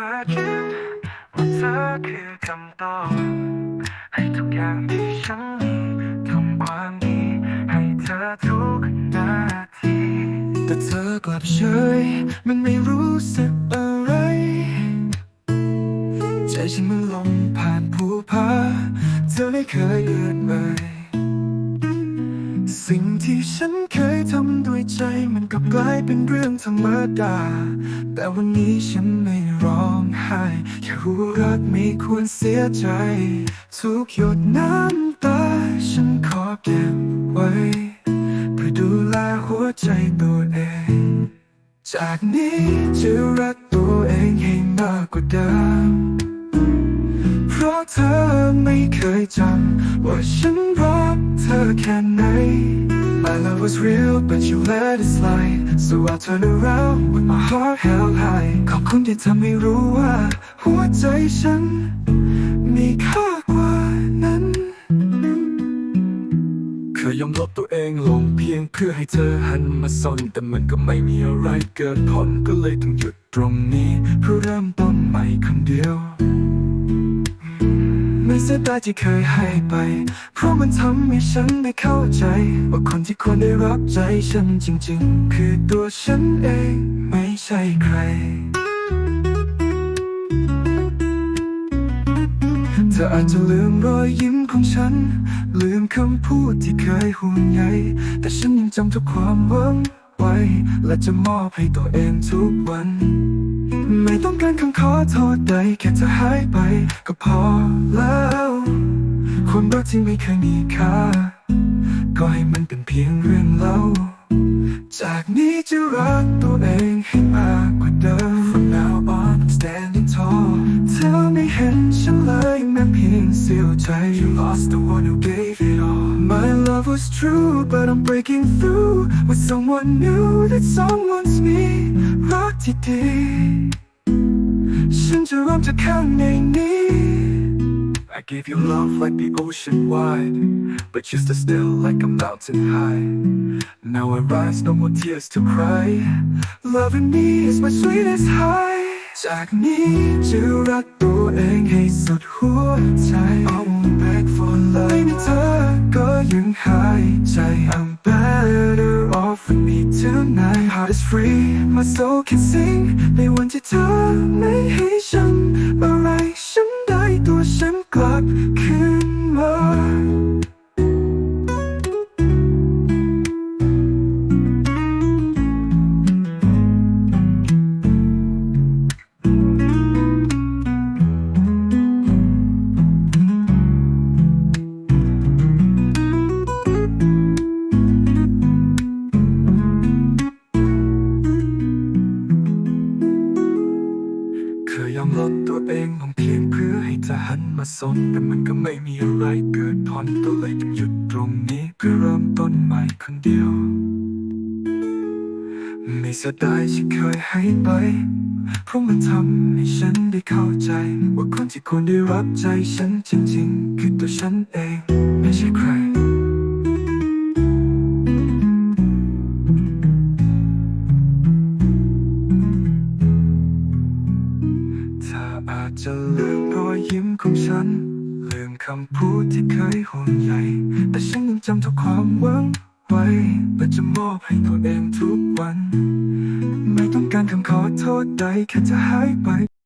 ธอคิดว่าเธอคือคำตอบให้ทุกอย่างที่ฉันมีทำความดีให้เธอทุกนาทีแต่เธอกลับเฉยมันไม่รู้สึกอะไร ใจฉันมันลงผ่านภูผาเธอไม่เคยเอือนเลย สิ่งที่ฉันเคยทำด้วยใจมันกลับกลายเป็นเรื่องธรรมดา แต่วันนี้ฉันไมู่้รักไม่ควรเสียใจ ทุกหยดน้ำตา ฉันขอเก็บไว้ เพื่อดูแลหัวใจตัวเอง จากนี้จะรักตัวเองให้มากกว่าเดิม เพราะเธอไม่เคยจำว่าฉันรักเธอแค่ไหน My love was real but you let it slide So I turn around with my heart held high ขอบคุณที่ทำให้รู้ว่า หัวใจฉัน มีค่ากว่านั้น เคยยอมลบตัวเองลงเพียงเพื่อให้เธอหันมาสน แต่มันก็ไม่มีอะไรเกิดผลก็เลยต้องหยุดตรงนี้ เพื่อเริ่มต้นใหม่คนเดียว สียดายที่เคยให้ไป เพราะมันทำให้ฉันได้เข้าใจ ว่าคนที่ควรได้รับใจฉันจริงๆ คือตัวฉันเองไม่ใช่ใคร เธออาจจะลืมรอยยิ้มของฉัน ลืมคำพูดที่เคยห่วงใย แต่ฉันยังจำทุกความหวังไว้ และจะมอบให้ตัวเองทุกวัน ไม่ต้องการคำขอโทษใดแค่เธอหายไป ก็พอแล้ว ความรักที่ไม่เคยมีค่า ก็ให้มันเป็นเพียงเรื่องเล่า จากนี้จะรักตัวเองให้มากกว่าเดิม From now on I'm standing tall เธอไม่เห็นฉันเลยแม้เพียงเสี้ยวใจ You lost the one who gave it all My love was true but I'm breaking through with someone new that someone's me รักที่ดี ฉันจะรวมจากข้างในนี้ I gave you love like the ocean wide, but you stood still like a mountain high. Now I rise, no more tears to cry. Loving me is my sweetest high. จากนี้จะรักตัวเองให้สุดหัวใจ I won't beg for love ไม่มีเธอก็ยังหายใจ I'm better off with me tonight Heart is free my soul can sing ในวันที่เธอไม่ให้ ยอมลดตัวเองลงเพียงเพื่อให้เธอหันมาสนแต่มันก็ไม่มีอะไรเกิดผลก็เลยต้องหยุดตรงนี้เพื่อเริ่มต้นใหม่คนเดียว ไม่เสียดายที่เคยให้ไปเพราะมันทำให้ฉันได้เข้าใจ ว่าคนที่ควรได้รับใจฉันจริงๆ คือตัวฉันเอง ไม่ใช่ใคร อาจจะลืมรอยยิ้มของฉัน ลืมคำพูดที่เคยห่วงใยแต่ฉันยังจำทุกความหวังไว้และจะมอบให้ตัวเองทุกวัน ไม่ต้องการคำขอโทษใดแค่จะหายไป